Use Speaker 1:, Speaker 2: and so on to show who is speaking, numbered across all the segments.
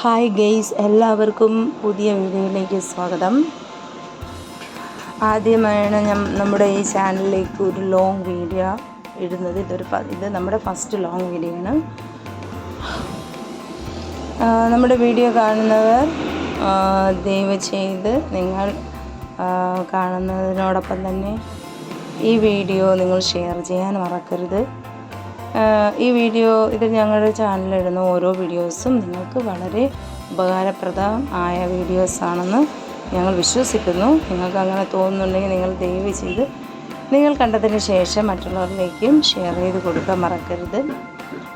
Speaker 1: Hi guys എല്ലാവർക്കും പുതിയ വീഡിയോയിലേക്ക് സ്വാഗതം. ആദ്യമാണ് ഞാൻ നമ്മുടെ ഈ ചാനലിലേക്ക് ഒരു ലോങ് വീഡിയോ ഇടുന്നത്. ഇതൊരു ഇത് നമ്മുടെ ഫസ്റ്റ് ലോങ് വീഡിയോ ആണ്. നമ്മുടെ വീഡിയോ കാണുന്നവർ ദയവ് ചെയ്ത് നിങ്ങൾ കാണുന്നതിനോടൊപ്പം തന്നെ ഈ വീഡിയോ നിങ്ങൾ ഷെയർ ചെയ്യാൻ മറക്കരുത്. ഈ വീഡിയോ ഇത് ഞങ്ങളുടെ ചാനലിലിടുന്ന ഓരോ വീഡിയോസും നിങ്ങൾക്ക് വളരെ ഉപകാരപ്രദം ആയ വീഡിയോസാണെന്ന് ഞങ്ങൾ വിശ്വസിക്കുന്നു. നിങ്ങൾക്ക് അങ്ങനെ തോന്നുന്നുണ്ടെങ്കിൽ നിങ്ങൾ ദയവ് ചെയ്ത് നിങ്ങൾ കണ്ടതിന് ശേഷം മറ്റുള്ളവരിലേക്കും ഷെയർ ചെയ്ത് കൊടുക്കാൻ മറക്കരുത്.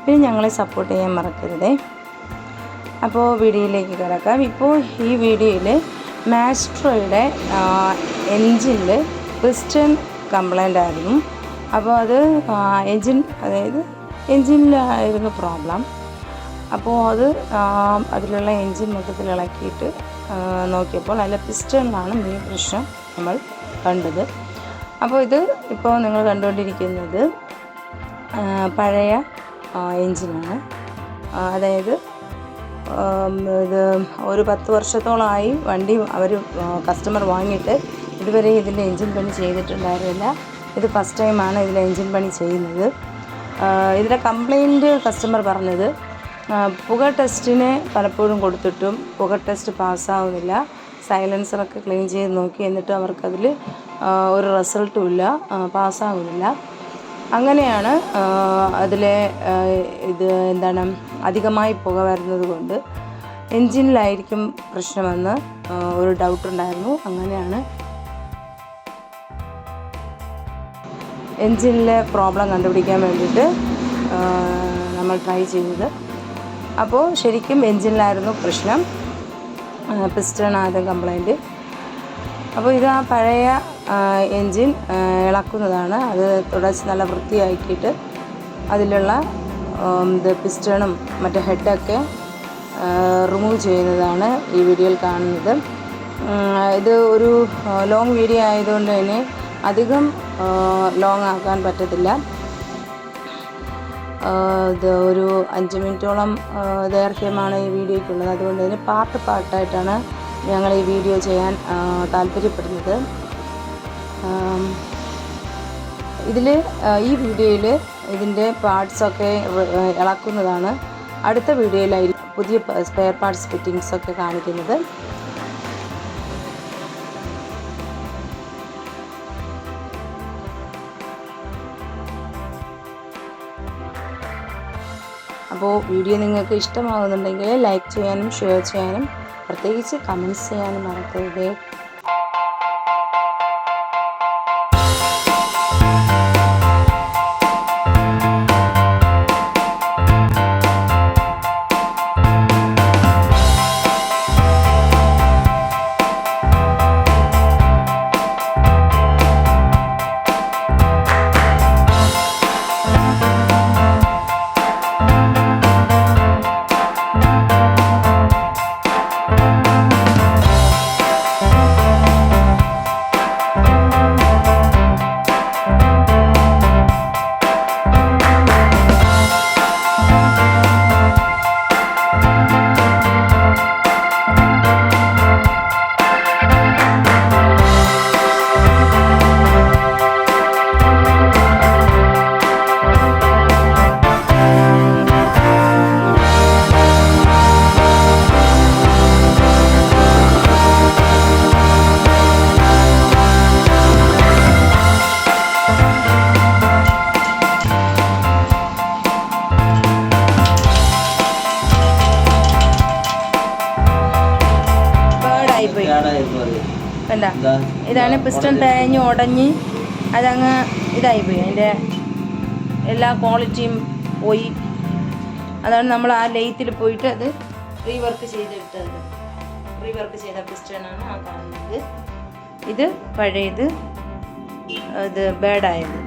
Speaker 1: പിന്നെ ഞങ്ങളെ സപ്പോർട്ട് ചെയ്യാൻ മറക്കരുതേ. അപ്പോൾ വീഡിയോയിലേക്ക് കിടക്കാം. ഇപ്പോൾ ഈ വീഡിയോയിൽ മാസ്ട്രോയുടെ എൻജിനിൽ പിസ്റ്റൺ കംപ്ലൈന്റ് ആയിരുന്നു. അപ്പോൾ അത് എൻജിൻ അതായത് എൻജിനിലായിരുന്നു പ്രോബ്ലം. അപ്പോൾ അത് അതിലുള്ള എൻജിൻ മൊത്തത്തിൽ ഇളക്കിയിട്ട് നോക്കിയപ്പോൾ അതിലെ പിസ്റ്റണിലാണ് മെയിൻ പ്രശ്നം നമ്മൾ കണ്ടത്. അപ്പോൾ ഇത് ഇപ്പോൾ നിങ്ങൾ കണ്ടുകൊണ്ടിരിക്കുന്നത് പഴയ എൻജിനാണ് അതായത് ഇത് ഒരു പത്ത് വർഷത്തോളമായി വണ്ടി അവർ കസ്റ്റമർ വാങ്ങിയിട്ട് ഇതുവരെ ഇതിന്റെ എൻജിൻ പണി ചെയ്തിട്ടുണ്ടായിരുന്നില്ല. ഇത് ഫസ്റ്റ് ടൈമാണ് ഇതിൽ എൻജിൻ പണി ചെയ്യുന്നത്. ഇതിലെ കംപ്ലൈന്റ് കസ്റ്റമർ പറഞ്ഞത് പുക ടെസ്റ്റിന് പലപ്പോഴും കൊടുത്തിട്ടും പുക ടെസ്റ്റ് പാസ്സാവുന്നില്ല സൈലൻസറൊക്കെ ക്ലീൻ ചെയ്ത് നോക്കി എന്നിട്ട് അവർക്കതിൽ ഒരു റിസൾട്ടും ഇല്ല പാസ്സാകുന്നില്ല അങ്ങനെയാണ് അതിലെ ഇത് എന്താണ് അധികമായി പുക വരുന്നത് കൊണ്ട്. എൻജിനിലായിരിക്കും പ്രശ്നമെന്ന് ഒരു ഡൗട്ട് ഉണ്ടായിരുന്നു. അങ്ങനെയാണ് എൻജിനിലെ പ്രോബ്ലം കണ്ടുപിടിക്കാൻ വേണ്ടിയിട്ട് നമ്മൾ ട്രൈ ചെയ്തത്. അപ്പോൾ ശരിക്കും എൻജിനിലായിരുന്നു പ്രശ്നം. പിസ്റ്റൺ ആദ്യം കംപ്ലൈന്റ് അപ്പോൾ ഇത് ആ പഴയ എൻജിൻ ഇളക്കുന്നതാണ്. അത് തുടച്ച് നല്ല വൃത്തിയാക്കിയിട്ട് അതിലുള്ള ഇത് പിസ്റ്റണും മറ്റേ ഹെഡൊക്കെ റിമൂവ് ചെയ്യുന്നതാണ് ഈ വീഡിയോയിൽ കാണുന്നത്. ഇത് ഒരു ലോങ് വീഡിയോ ആയതുകൊണ്ട് തന്നെ അധികം ലോങ് ആക്കാൻ പറ്റത്തില്ല. ഇത് ഒരു അഞ്ച് മിനിറ്റോളം ദൈർഘ്യമാണ് ഈ വീഡിയോയ്ക്കുള്ളത്. അതുകൊണ്ട് തന്നെ പാർട്ട് പാർട്ടായിട്ടാണ് ഞങ്ങൾ ഈ വീഡിയോ ചെയ്യാൻ താല്പര്യപ്പെടുന്നത്. ഇതിൽ ഈ വീഡിയോയിൽ ഇതിന്റെ പാർട്സൊക്കെ ഇളക്കുന്നതാണ്. അടുത്ത വീഡിയോയിലായിരിക്കും പുതിയ സ്പെയർ പാർട്സ് ഫിറ്റിങ്സൊക്കെ കാണിക്കുന്നത്. അപ്പോൾ വീഡിയോ നിങ്ങൾക്ക് ഇഷ്ടമാകുന്നുണ്ടെങ്കിൽ ലൈക്ക് ചെയ്യാനും ഷെയർ ചെയ്യാനും പ്രത്യേകിച്ച് കമന്റ്സ് ചെയ്യാനും മറക്കരുത്. കണ്ട ഇതാണ് പിസ്റ്റൺ തേഞ്ഞ് ഉടഞ്ഞ് അതങ്ങ് പോയി. അതിന്റെ എല്ലാ ക്വാളിറ്റിയും പോയി. അതാണ് നമ്മൾ ആ ലെയ്ത്തിൽ പോയിട്ട് അത് റീവർക്ക് ചെയ്തെടുത്തത്. റീവർക്ക് ചെയ്ത പിസ്റ്റണാണ് ആ കാണുന്നത്. ഇത് പഴയത് ഇത് ബേഡായത്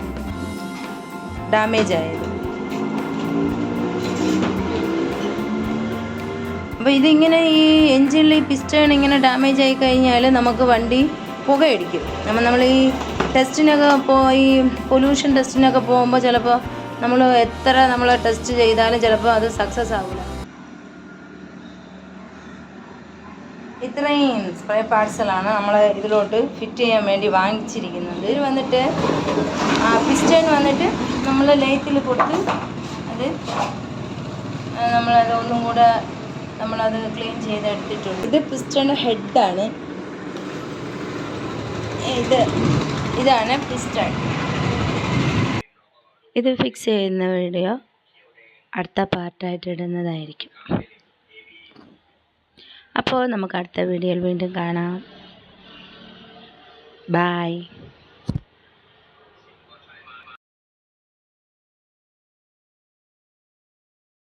Speaker 1: ഡാമേജ് ആയത്. അപ്പോൾ ഇതിങ്ങനെ ഈ എൻജിനിൽ ഈ പിസ്റ്റൺ ഇങ്ങനെ ഡാമേജ് ആയി കഴിഞ്ഞാൽ നമുക്ക് വണ്ടി പുകയടിക്കും. നമ്മൾ നമ്മൾ ഈ ടെസ്റ്റിനൊക്കെ പോയി ഈ പൊല്യൂഷൻ ടെസ്റ്റിനൊക്കെ പോകുമ്പോൾ ചിലപ്പോൾ നമ്മൾ എത്ര നമ്മൾ ടെസ്റ്റ് ചെയ്താലും ചിലപ്പോൾ അത് സക്സസ് ആവില്ല ഇത്രയും സ്പ്രേ പാർസലാണ് നമ്മൾ ഇതിലോട്ട് ഫിറ്റ് ചെയ്യാൻ വേണ്ടി വാങ്ങിച്ചിരിക്കുന്നത്. ഇത് വന്നിട്ട് പിസ്റ്റൺ വന്നിട്ട് നമ്മൾ ലൈറ്റിൽ കൊടുത്ത് അത് നമ്മളത് ഒന്നും കൂടെ നമ്മളത് ക്ലീൻ ചെയ്തെടുത്തിട്ടുണ്ട്. ഇത് പിസ്റ്റൺ ഹെഡാണ്. ഇത് ഇതാണ് പിസ്റ്റൺ. ഇത് ഫിക്സ് ചെയ്യുന്ന വീഡിയോ അടുത്ത പാർട്ടായിട്ട് ഇടുന്നതായിരിക്കും. അപ്പോൾ നമുക്ക് അടുത്ത വീഡിയോയിൽ വീണ്ടും കാണാം. ബായ്